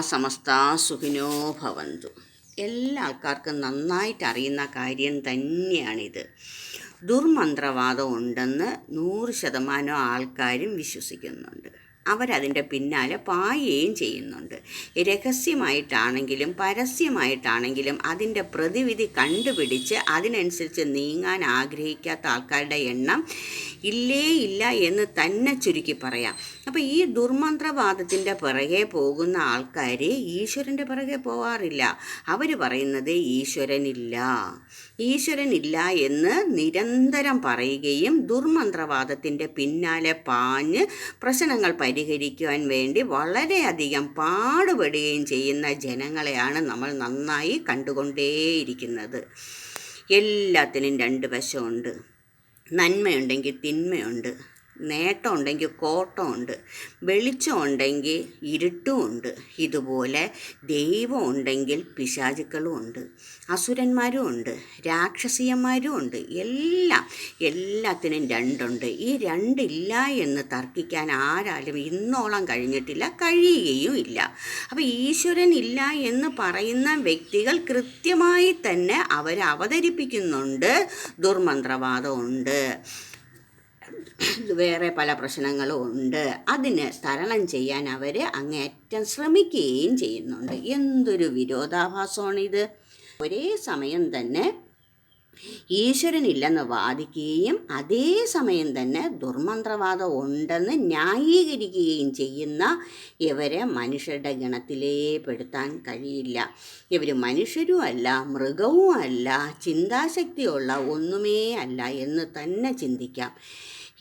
സമസ്ത സുഖിനോ ഭവന്തു. എല്ലാ ആൾക്കാർക്കും നന്നായിട്ട് അറിയുന്ന കാര്യം തന്നെയാണിത്. ദുർമന്ത്രവാദം ഉണ്ടെന്ന് നൂറ് ശതമാനം ആൾക്കാരും വിശ്വസിക്കുന്നുണ്ട്. അവരതിന്റെ പിന്നാലെ പായുകയും ചെയ്യുന്നുണ്ട്. രഹസ്യമായിട്ടാണെങ്കിലും പരസ്യമായിട്ടാണെങ്കിലും അതിന്റെ പ്രതിവിധി കണ്ടുപിടിച്ച് അതിനനുസരിച്ച് നീങ്ങാൻ ആഗ്രഹിക്കാത്ത ആൾക്കാരുടെ എണ്ണം ഇല്ലേ ഇല്ല എന്ന് തന്നെ ചുരുക്കി പറയാം. അപ്പോൾ ഈ ദുർമന്ത്രവാദത്തിന്റെ പിറകെ പോകുന്ന ആൾക്കാർ ഈശ്വരന്റെ പിറകെ പോവാറില്ല. അവർ പറയുന്നത് ഈശ്വരനില്ല. ഈശ്വരനില്ല എന്ന് നിരന്തരം പറയുകയും ദുർമന്ത്രവാദത്തിന്റെ പിന്നാലെ പാഞ്ഞ് പ്രശ്നങ്ങൾ പരിഹരിക്കുവാൻ വേണ്ടി വളരെയധികം പാടുപെടുകയും ചെയ്യുന്ന ജനങ്ങളെയാണ് നമ്മൾ നന്നായി കണ്ടുകൊണ്ടേയിരിക്കുന്നത്. എല്ലാത്തിനും രണ്ട് വശമുണ്ട്. നന്മയുണ്ടെങ്കിൽ തിന്മയുണ്ട്. നേട്ടമുണ്ടെങ്കിൽ കോട്ടമുണ്ട് വെളിച്ചമുണ്ടെങ്കിൽ ഇരുട്ടുമുണ്ട് ഇതുപോലെ ദൈവം ഉണ്ടെങ്കിൽ പിശാചുക്കളും ഉണ്ട് അസുരന്മാരും ഉണ്ട് രാക്ഷസീയന്മാരും ഉണ്ട് എല്ലാം എല്ലാത്തിനും രണ്ടുണ്ട്. ഈ രണ്ടില്ല എന്ന് തർക്കിക്കാൻ ആരാലും ഇന്നോളം കഴിഞ്ഞിട്ടില്ല കഴിയുകയും ഇല്ല അപ്പോൾ ഈശ്വരൻ ഇല്ല എന്ന് പറയുന്ന വ്യക്തികൾ കൃത്യമായി തന്നെ അവരെ അവതരിപ്പിക്കുന്നുണ്ട് ദുർമന്ത്രവാദമുണ്ട്. വേറെ പല പ്രശ്നങ്ങളും ഉണ്ട്. അതിന് തരണം ചെയ്യാൻ അവർ അങ്ങേറ്റം ശ്രമിക്കുകയും ചെയ്യുന്നുണ്ട്. എന്തൊരു വിരോധാഭാസമാണിത്. ഒരേ സമയം തന്നെ ഈശ്വരനില്ലെന്ന് വാദിക്കുകയും അതേ സമയം തന്നെ ദുർമന്ത്രവാദം ഉണ്ടെന്ന് ന്യായീകരിക്കുകയും ചെയ്യുന്ന ഇവരെ മനുഷ്യരുടെ ഗണത്തിലേ പെടുത്താൻ കഴിയില്ല. ഇവർ മനുഷ്യരും അല്ല മൃഗവും അല്ല ചിന്താശക്തിയുള്ള ഒന്നുമേ അല്ല എന്ന് തന്നെ ചിന്തിക്കാം.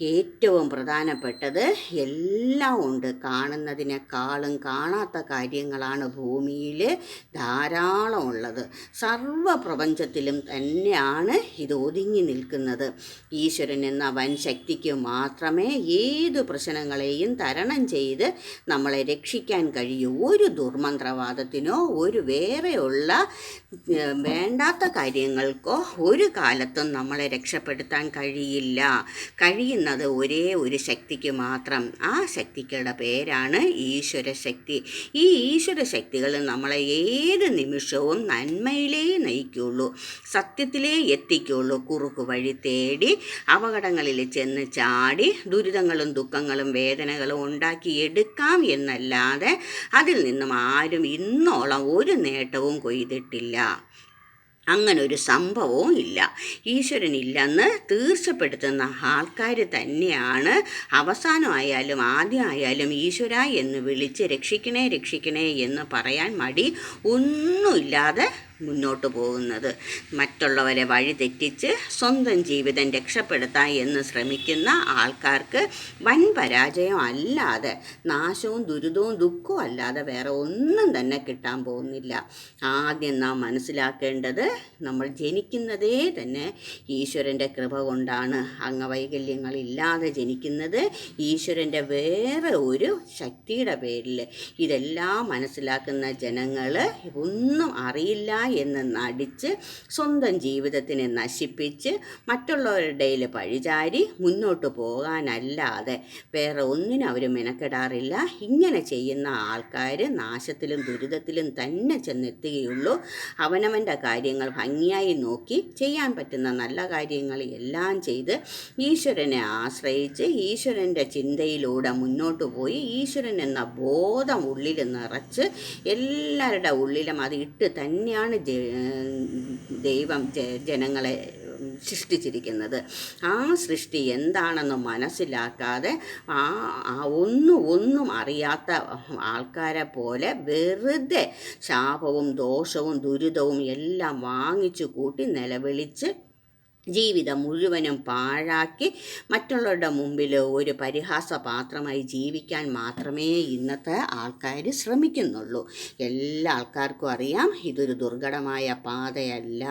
ഏറ്റവും പ്രധാനപ്പെട്ടത് എല്ലാം ഉണ്ട്. കാണുന്നതിനേക്കാളും കാണാത്ത കാര്യങ്ങളാണ് ഭൂമിയിൽ ധാരാളം ഉള്ളത്. സർവപ്രപഞ്ചത്തിലും തന്നെയാണ് ഇത് ഒതുങ്ങി നിൽക്കുന്നത്. ഈശ്വരൻ എന്ന വൻ ശക്തിക്ക് മാത്രമേ ഏത് പ്രശ്നങ്ങളെയും തരണം ചെയ്ത് നമ്മളെ രക്ഷിക്കാൻ കഴിയൂ. ഒരു ദുർമന്ത്രവാദത്തിനോ ഒരു വേറെയുള്ള വേണ്ടാത്ത കാര്യങ്ങൾക്കോ ഒരു കാലത്തും നമ്മളെ രക്ഷപ്പെടുത്താൻ കഴിയില്ല. കഴിയുന്ന കഴിയുന്നത് ഒരേ ഒരു ശക്തിക്ക് മാത്രം. ആ ശക്തിക്കുടെ പേരാണ് ഈശ്വര ശക്തി ഈ ഈശ്വര ശക്തികൾ നമ്മളെ ഏത് നിമിഷവും നന്മയിലേ നയിക്കുള്ളൂ സത്യത്തിലേ എത്തിക്കുള്ളൂ കുറുക്ക് വഴി തേടി അപകടങ്ങളിൽ ചെന്ന് ചാടി ദുരിതങ്ങളും ദുഃഖങ്ങളും വേദനകളും ഉണ്ടാക്കി എടുക്കാം എന്നല്ലാതെ അതിൽ നിന്നും ആരും ഇന്നോളം ഒരു നേട്ടവും കൊയ്തിട്ടില്ല. അങ്ങനെ ഒരു സംഭവവും ഇല്ല. ഈശ്വരൻ ഇല്ലെന്ന് തീർച്ചപ്പെടുത്തുന്ന ആൾക്കാർ തന്നെയാണ്. അവസാനമായാലും ആദ്യമായാലും ഈശ്വര എന്ന് വിളിച്ച് രക്ഷിക്കണേ രക്ഷിക്കണേ എന്ന് പറയാൻ മടി ഒന്നുമില്ലാതെ മുന്നോട്ട് പോകുന്നത്. മറ്റുള്ളവരെ വഴിതെറ്റിച്ച് സ്വന്തം ജീവിതം രക്ഷപ്പെടുത്താൻ എന്ന് ശ്രമിക്കുന്ന ആൾക്കാർക്ക് വൻ പരാജയം അല്ലാതെ നാശവും ദുരിതവും ദുഃഖവും അല്ലാതെ വേറെ ഒന്നും തന്നെ കിട്ടാൻ പോകുന്നില്ല. ആദ്യം നാം മനസ്സിലാക്കേണ്ടത് നമ്മൾ ജനിക്കുന്നതേ തന്നെ ഈശ്വരന്റെ കൃപ കൊണ്ടാണ്. അംഗവൈകല്യങ്ങളില്ലാതെ ജനിക്കുന്നത് ഈശ്വരന്റെ വേറെ ഒരു ശക്തിയുടെ പേരിൽ ഇതെല്ലാം മനസ്സിലാക്കുന്ന ജനങ്ങൾ ഒന്നും അറിയില്ല എന്ന് നടിച്ച് സ്വന്തം ജീവിതത്തിനെ നശിപ്പിച്ച് മറ്റുള്ളവരുടെ പഴിചാരി മുന്നോട്ട് പോകാനല്ലാതെ വേറെ ഒന്നിനും അവർ മെനക്കെടാറില്ല. ഇങ്ങനെ ചെയ്യുന്ന ആൾക്കാർ നാശത്തിലും ദുരിതത്തിലും തന്നെ ചെന്നെത്തുകയുള്ളൂ. അവനവന്റെ കാര്യങ്ങൾ ഭംഗിയായി നോക്കി ചെയ്യാൻ പറ്റുന്ന നല്ല കാര്യങ്ങൾ എല്ലാം ചെയ്ത് ഈശ്വരനെ ആശ്രയിച്ച് ഈശ്വരന്റെ ചിന്തയിലൂടെ മുന്നോട്ട് പോയി ഈശ്വരൻ എന്ന ബോധം ഉള്ളിൽ നിറച്ച് എല്ലാവരുടെ ഉള്ളിലും അത് ഇട്ട് തന്നെയാണ് ദൈവം ജനങ്ങളെ സൃഷ്ടിച്ചിരിക്കുന്നത്. ആ സൃഷ്ടി എന്താണെന്ന് മനസ്സിലാക്കാതെ ആ ഒന്നും ഒന്നും അറിയാത്ത ആൾക്കാരെ പോലെ വെറുതെ ശാപവും ദോഷവും ദുരിതവും എല്ലാം വാങ്ങിച്ചു കൂട്ടി നിലവിളിച്ച് ജീവിതം മുഴുവനും പാഴാക്കി മറ്റുള്ളവരുടെ മുമ്പിൽ ഒരു പരിഹാസപാത്രമായി ജീവിക്കാൻ മാത്രമേ ഇന്നത്തെ ആൾക്കാർ ശ്രമിക്കുന്നുള്ളൂ. എല്ലാ ആൾക്കാർക്കും അറിയാം ഇതൊരു ദുർഘടമായ പാതയല്ല.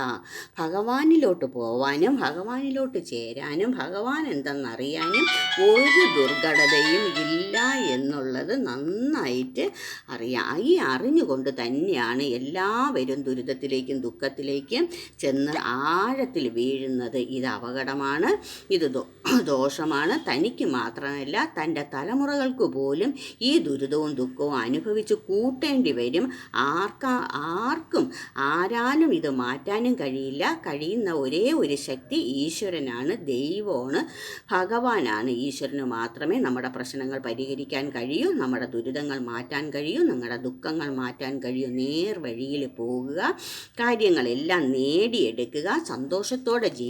ഭഗവാനിലോട്ട് പോവാനും ഭഗവാനിലോട്ട് ചേരാനും ഭഗവാൻ എന്തെന്നറിയാനും ഒരു ദുർഘടതയും ഇല്ല എന്നുള്ളത് നന്നായിട്ട് അറിയാം. ഈ അറിഞ്ഞുകൊണ്ട് തന്നെയാണ് എല്ലാവരും ദുരിതത്തിലേക്കും ദുഃഖത്തിലേക്കും ചെന്ന് ആഴത്തിൽ വീഴുന്നത്. ചെയ്യുന്നത് ഇത് അപകടമാണ് ഇത് ദോഷമാണ്. തനിക്ക് മാത്രമല്ല തന്റെ തലമുറകൾക്ക് പോലും ഈ ദുരിതവും ദുഃഖവും അനുഭവിച്ച് കൂട്ടേണ്ടി വരും. ആർക്കാ ആർക്കും ആരാലും ഇത് മാറ്റാനും കഴിയില്ല. കഴിയുന്ന ഒരേ ഒരു ശക്തി ഈശ്വരനാണ് ദൈവമാണ്. ഭഗവാനാണ് ഈശ്വരന് മാത്രമേ നമ്മുടെ പ്രശ്നങ്ങൾ പരിഹരിക്കാൻ കഴിയൂ നമ്മുടെ ദുരിതങ്ങൾ മാറ്റാൻ കഴിയൂ നമ്മുടെ ദുഃഖങ്ങൾ മാറ്റാൻ കഴിയൂ. നേർ വഴിയിൽ പോകുക കാര്യങ്ങളെല്ലാം നേടിയെടുക്കുക സന്തോഷത്തോടെ ജീവിക്കുക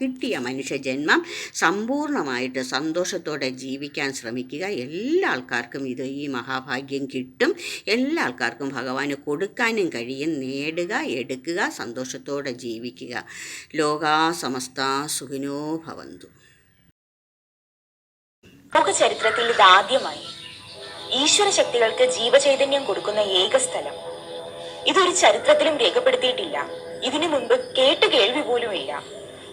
കിട്ടിയ മനുഷ്യജന്മം സമ്പൂർണമായിട്ട് സന്തോഷത്തോടെ ജീവിക്കാൻ ശ്രമിക്കുക. എല്ലാ ആൾക്കാർക്കും ഇത് ഈ മഹാഭാഗ്യം കിട്ടും. എല്ലാ ആൾക്കാർക്കും ഭഗവാന് കൊടുക്കാനും കഴിയും. നേടുക എടുക്കുക സന്തോഷത്തോടെ ജീവിക്കുക. ലോകാ സമസ്ത സുഖിനോ ഭവന്തു. ലോക ചരിത്രത്തിൽ ഇതാദ്യമായി ഈശ്വര ശക്തികൾക്ക് ജീവചൈതന്യം കൊടുക്കുന്ന ഏക സ്ഥലം. ഇതൊരു ചരിത്രത്തിലും രേഖപ്പെടുത്തിയിട്ടില്ല. ഇതിനു മുൻപ് കേട്ട് കേൾവി പോലുമില്ല.